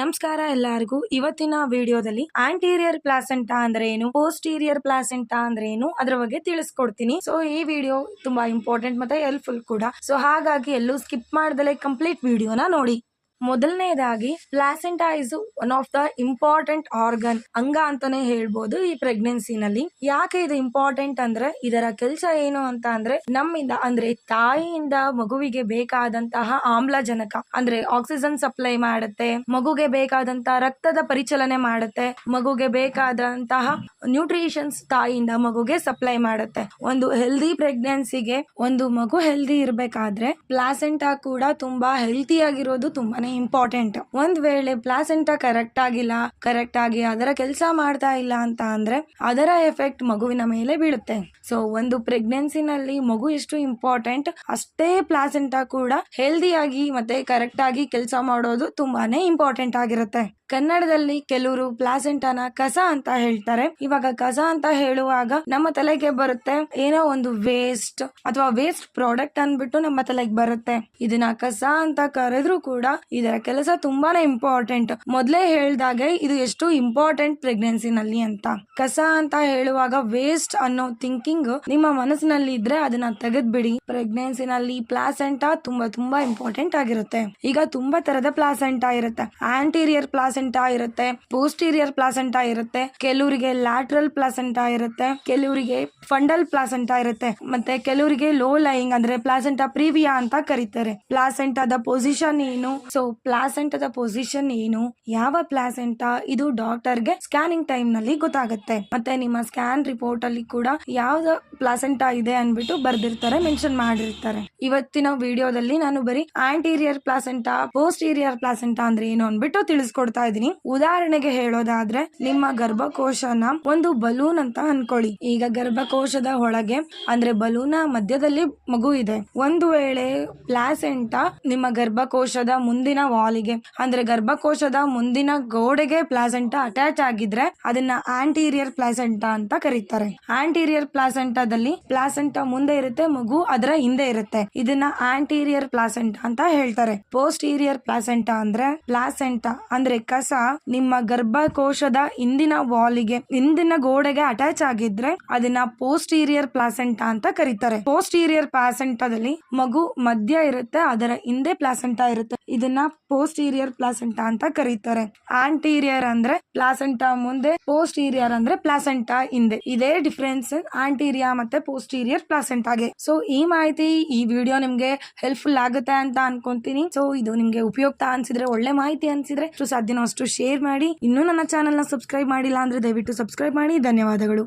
ನಮಸ್ಕಾರ ಎಲ್ಲರಿಗೂ. ಇವತ್ತಿನ ವಿಡಿಯೋದಲ್ಲಿ ಆಂಟೀರಿಯರ್ ಪ್ಲಾಸೆಂಟಾ ಅಂದ್ರೆ ಏನು ಪೋಸ್ಟೀರಿಯರ್ ಪ್ಲಾಸೆಂಟಾ ಅಂದ್ರೆ ಏನು ಅದ್ರ ಬಗ್ಗೆ ತಿಳಿಸ್ಕೊಡ್ತೀನಿ. ಸೊ ಈ ವಿಡಿಯೋ ತುಂಬಾ ಇಂಪಾರ್ಟೆಂಟ್ ಮತ್ತೆ ಹೆಲ್ಪ್ಫುಲ್ ಕೂಡ. ಸೊ ಹಾಗಾಗಿ ಎಲ್ಲೂ ಸ್ಕಿಪ್ ಮಾಡ್ದಲೇ ಕಂಪ್ಲೀಟ್ ವಿಡಿಯೋನ ನೋಡಿ. ಮೊದಲನೇದಾಗಿ placenta is one of the important organ ಅಂಗ ಅಂತಾನೆ ಹೇಳ್ಬೋದು ಈ ಪ್ರೆಗ್ನೆನ್ಸಿನಲ್ಲಿ ಯಾಕೆ ಇದು ಇಂಪಾರ್ಟೆಂಟ್ ಅಂದ್ರೆ, ಇದರ ಕೆಲಸ ಏನು ಅಂತ ಅಂದ್ರೆ, ನಮ್ಮಿಂದ, ಅಂದ್ರೆ ತಾಯಿಯಿಂದ ಮಗುವಿಗೆ ಬೇಕಾದಂತಹ ಆಮ್ಲಜನಕ, ಅಂದ್ರೆ ಆಕ್ಸಿಜನ್ ಸಪ್ಲೈ ಮಾಡುತ್ತೆ, ಮಗುಗೆ ಬೇಕಾದಂತಹ ರಕ್ತದ ಪರಿಚಲನೆ ಮಾಡುತ್ತೆ, ಮಗುಗೆ ಬೇಕಾದಂತಹ ನ್ಯೂಟ್ರಿಷನ್ಸ್ ತಾಯಿಯಿಂದ ಮಗುಗೆ ಸಪ್ಲೈ ಮಾಡುತ್ತೆ. ಒಂದು ಹೆಲ್ದಿ ಪ್ರೆಗ್ನೆನ್ಸಿಗೆ ಒಂದು ಮಗು ಹೆಲ್ದಿ ಇರ್ಬೇಕಾದ್ರೆ ಪ್ಲಾಸೆಂಟಾ ಕೂಡ ತುಂಬಾ ಹೆಲ್ತಿ ಆಗಿರೋದು ತುಂಬಾನೇ ಇಂಪಾರ್ಟೆಂಟ್ ಒಂದ್ ವೇಳೆ ಪ್ಲಾಸೆಂಟಾ ಕರೆಕ್ಟ್ ಆಗಿಲ್ಲ ಕರೆಕ್ಟ್ ಆಗಿ ಅದರ ಕೆಲಸ ಮಾಡ್ತಾ ಇಲ್ಲ ಅಂತ ಅಂದ್ರೆ ಅದರ ಎಫೆಕ್ಟ್ ಮಗುವಿನ ಮೇಲೆ ಬೀಳುತ್ತೆ. ಸೊ ಒಂದು ಪ್ರೆಗ್ನೆನ್ಸಿನಲ್ಲಿ ಮಗು ಎಷ್ಟು ಇಂಪಾರ್ಟೆಂಟ್ ಅಷ್ಟೇ ಪ್ಲಾಸೆಂಟಾ ಕೂಡ ಹೆಲ್ದಿಯಾಗಿ ಮತ್ತೆ ಕರೆಕ್ಟ್ ಆಗಿ ಕೆಲಸ ಮಾಡೋದು ತುಂಬಾನೇ ಇಂಪಾರ್ಟೆಂಟ್ ಆಗಿರುತ್ತೆ. ಕನ್ನಡದಲ್ಲಿ ಕೆಲವರು ಪ್ಲಾಸೆಂಟಾನ ಕಸ ಅಂತ ಹೇಳ್ತಾರೆ. ಇವಾಗ ಕಸ ಅಂತ ಹೇಳುವಾಗ ನಮ್ಮ ತಲೆಗೆ ಬರುತ್ತೆ ಏನೋ ಒಂದು ವೇಸ್ಟ್ ಅಥವಾ ವೇಸ್ಟ್ ಪ್ರಾಡಕ್ಟ್ ಅನ್ಬಿಟ್ಟು ನಮ್ಮ ತಲೆಗೆ ಬರುತ್ತೆ. ಇದನ್ನ ಕಸ ಅಂತ ಕರೆದ್ರು ಕೂಡ ಇದರ ಕೆಲಸ ತುಂಬಾನೇ ಇಂಪಾರ್ಟೆಂಟ್ ಮೊದಲೇ ಹೇಳ್ದಾಗೆ ಇದು ಎಷ್ಟು ಇಂಪಾರ್ಟೆಂಟ್ ಪ್ರೆಗ್ನೆನ್ಸಿನಲ್ಲಿ ಅಂತ. ಕಸ ಅಂತ ಹೇಳುವಾಗ ವೇಸ್ಟ್ ಅನ್ನೋ ಥಿಂಕಿಂಗ್ ನಿಮ್ಮ ಮನಸ್ಸಿನಲ್ಲಿ ಇದ್ರೆ ಅದನ್ನ ತೆಗೆದ್ಬಿಡಿ. ಪ್ರೆಗ್ನೆನ್ಸಿನಲ್ಲಿ ಪ್ಲಾಸೆಂಟಾ ತುಂಬಾ ತುಂಬಾ ಇಂಪಾರ್ಟೆಂಟ್ ಆಗಿರುತ್ತೆ. ಈಗ ತುಂಬಾ ತರದ ಪ್ಲಾಸೆಂಟಾ ಇರುತ್ತೆ. ಆಂಟೀರಿಯರ್ ಪ್ಲಾಸೆಂಟಾ ಇರುತ್ತೆ ಪೋಸ್ಟೀರಿಯರ್ ಪ್ಲಾಸೆಂಟಾ ಇರುತ್ತೆ ಕೆಲವರಿಗೆ ಲ್ಯಾಟ್ರಲ್ ಪ್ಲಾಸೆಂಟಾ ಇರುತ್ತೆ ಕೆಲವರಿಗೆ ಫಂಡಲ್ ಪ್ಲಾಸೆಂಟಾ ಇರುತ್ತೆ, ಮತ್ತೆ ಕೆಲವರಿಗೆ ಲೋ ಲೈಯಿಂಗ್ ಅಂದ್ರೆ ಪ್ಲಾಸೆಂಟಾ ಪ್ರೀವಿಯಾ ಅಂತ ಕರೀತಾರೆ. ಪ್ಲಾಸೆಂಟಾದ ಪೊಸಿಷನ್ ಏನು? ಸೊ ಪ್ಲಾಸೆಂಟಾದ ಪೊಸಿಷನ್ ಏನು? ಯಾವ ಪ್ಲಾಸೆಂಟಾ? ಇದು ಡಾಕ್ಟರ್ಗೆ ಸ್ಕ್ಯಾನಿಂಗ್ ಟೈಮ್ನಲ್ಲಿ ಗೊತ್ತಾಗುತ್ತೆ. ಮತ್ತೆ ನಿಮ್ಮ ಸ್ಕ್ಯಾನ್ ರಿಪೋರ್ಟ್ ಅಲ್ಲಿ ಕೂಡ ಯಾವ್ದು ಪ್ಲಾಸೆಂಟಾ ಇದೆ ಅನ್ಬಿಟ್ಟು ಬರ್ದಿರ್ತಾರೆ ಮೆನ್ಷನ್ ಮಾಡಿರ್ತಾರೆ. ಇವತ್ತಿನ ವಿಡಿಯೋದಲ್ಲಿ ನಾನು ಬರೀ ಆಂಟೀರಿಯರ್ ಪ್ಲಾಸೆಂಟಾ ಪೋಸ್ಟೀರಿಯರ್ ಪ್ಲಾಸೆಂಟಾ ಅಂದ್ರೆ ಏನು ಅನ್ಬಿಟ್ಟು ತಿಳಿಸ್ಕೊಡ್ತಾ ಇದ್ದೀನಿ. ಉದಾಹರಣೆಗೆ ಹೇಳೋದಾದ್ರೆ, ನಿಮ್ಮ ಗರ್ಭಕೋಶನ ಒಂದು ಬಲೂನ್ ಅಂತ ಅನ್ಕೊಳ್ಳಿ. ಈಗ ಗರ್ಭಕೋಶದ ಒಳಗೆ, ಅಂದ್ರೆ ಬಲೂನ ಮಧ್ಯದಲ್ಲಿ ಮಗು ಇದೆ. ಒಂದು ವೇಳೆ ಪ್ಲಾಸೆಂಟಾ ನಿಮ್ಮ ಗರ್ಭಕೋಶದ ಮುಂದಿನ ವಾಲಿಗೆ ಅಂದ್ರೆ ಗರ್ಭಕೋಶದ ಮುಂದಿನ ಗೋಡೆಗೆ ಪ್ಲಾಸೆಂಟ ಅಟ್ಯಾಚ್ ಆಗಿದ್ರೆ, ಅದನ್ನ ಆಂಟೀರಿಯರ್ ಪ್ಲಾಸೆಂಟಾ ಅಂತ ಕರೀತಾರೆ. ಆಂಟೀರಿಯರ್ ಪ್ಲಾಸೆಂಟದಲ್ಲಿ ಪ್ಲಾಸೆಂಟ ಮುಂದೆ ಇರುತ್ತೆ, ಮಗು ಅದರ ಹಿಂದೆ ಇರುತ್ತೆ. ಇದನ್ನ ಆಂಟೀರಿಯರ್ ಪ್ಲಾಸೆಂಟ ಅಂತ ಹೇಳ್ತಾರೆ. ಪೋಸ್ಟೀರಿಯರ್ ಪ್ಲಾಸೆಂಟಾ ಅಂದ್ರೆ ಪ್ಲಾಸೆಂಟಾ ಅಂದ್ರೆ ಕಸ ನಿಮ್ಮ ಗರ್ಭಕೋಶದ ಹಿಂದಿನ ವಾಲಿಗೆ ಹಿಂದಿನ ಗೋಡೆಗೆ ಅಟ್ಯಾಚ್ ಆಗಿದ್ರೆ ಅದನ್ನ ಪೋಸ್ಟೀರಿಯರ್ ಪ್ಲಾಸೆಂಟಾ ಅಂತ ಕರೀತಾರೆ. ಪೋಸ್ಟೀರಿಯರ್ ಪ್ಲಾಸೆಂಟಾದಲ್ಲಿ ಮಗು ಮಧ್ಯ ಇರುತ್ತೆ, ಅದರ ಹಿಂದೆ ಪ್ಲಾಸೆಂಟಾ ಇರುತ್ತೆ. ಇದನ್ನ ಪೋಸ್ಟೀರಿಯರ್ ಪ್ಲಾಸೆಂಟಾ ಅಂತ ಕರೀತಾರೆ. ಆಂಟೀರಿಯರ್ ಅಂದ್ರೆ ಪ್ಲಾಸೆಂಟಾ ಮುಂದೆ ಪೋಸ್ಟೀರಿಯರ್ ಅಂದ್ರೆ ಪ್ಲಾಸೆಂಟಾ ಹಿಂದೆ. ಇದೇ ಡಿಫ್ರೆನ್ಸ್ ಆಂಟೀರಿಯಾ ಮತ್ತೆ ಪೋಸ್ಟೀರಿಯರ್ ಪ್ಲಾಸೆಂಟಾಗೆ ಸೊ ಈ ಮಾಹಿತಿ ಈ ವಿಡಿಯೋ ನಿಮ್ಗೆ ಹೆಲ್ಪ್ಫುಲ್ ಆಗುತ್ತೆ ಅಂತ ಅನ್ಕೊಂತೀನಿ. ಸೊ ಇದು ನಿಮ್ಗೆ ಉಪಯುಕ್ತ ಅನ್ಸಿದ್ರೆ, ಒಳ್ಳೆ ಮಾಹಿತಿ ಅನ್ಸಿದ್ರೆ ಸಾಧ್ಯ ಅಷ್ಟು ಶೇರ್ ಮಾಡಿ ಇನ್ನೂ ನನ್ನ ಚಾನೆಲ್ನ ಸಬ್ಸ್ಕ್ರೈಬ್ ಮಾಡಿಲ್ಲ ಅಂದ್ರೆ ದಯವಿಟ್ಟು ಸಬ್ಸ್ಕ್ರೈಬ್ ಮಾಡಿ. ಧನ್ಯವಾದಗಳು.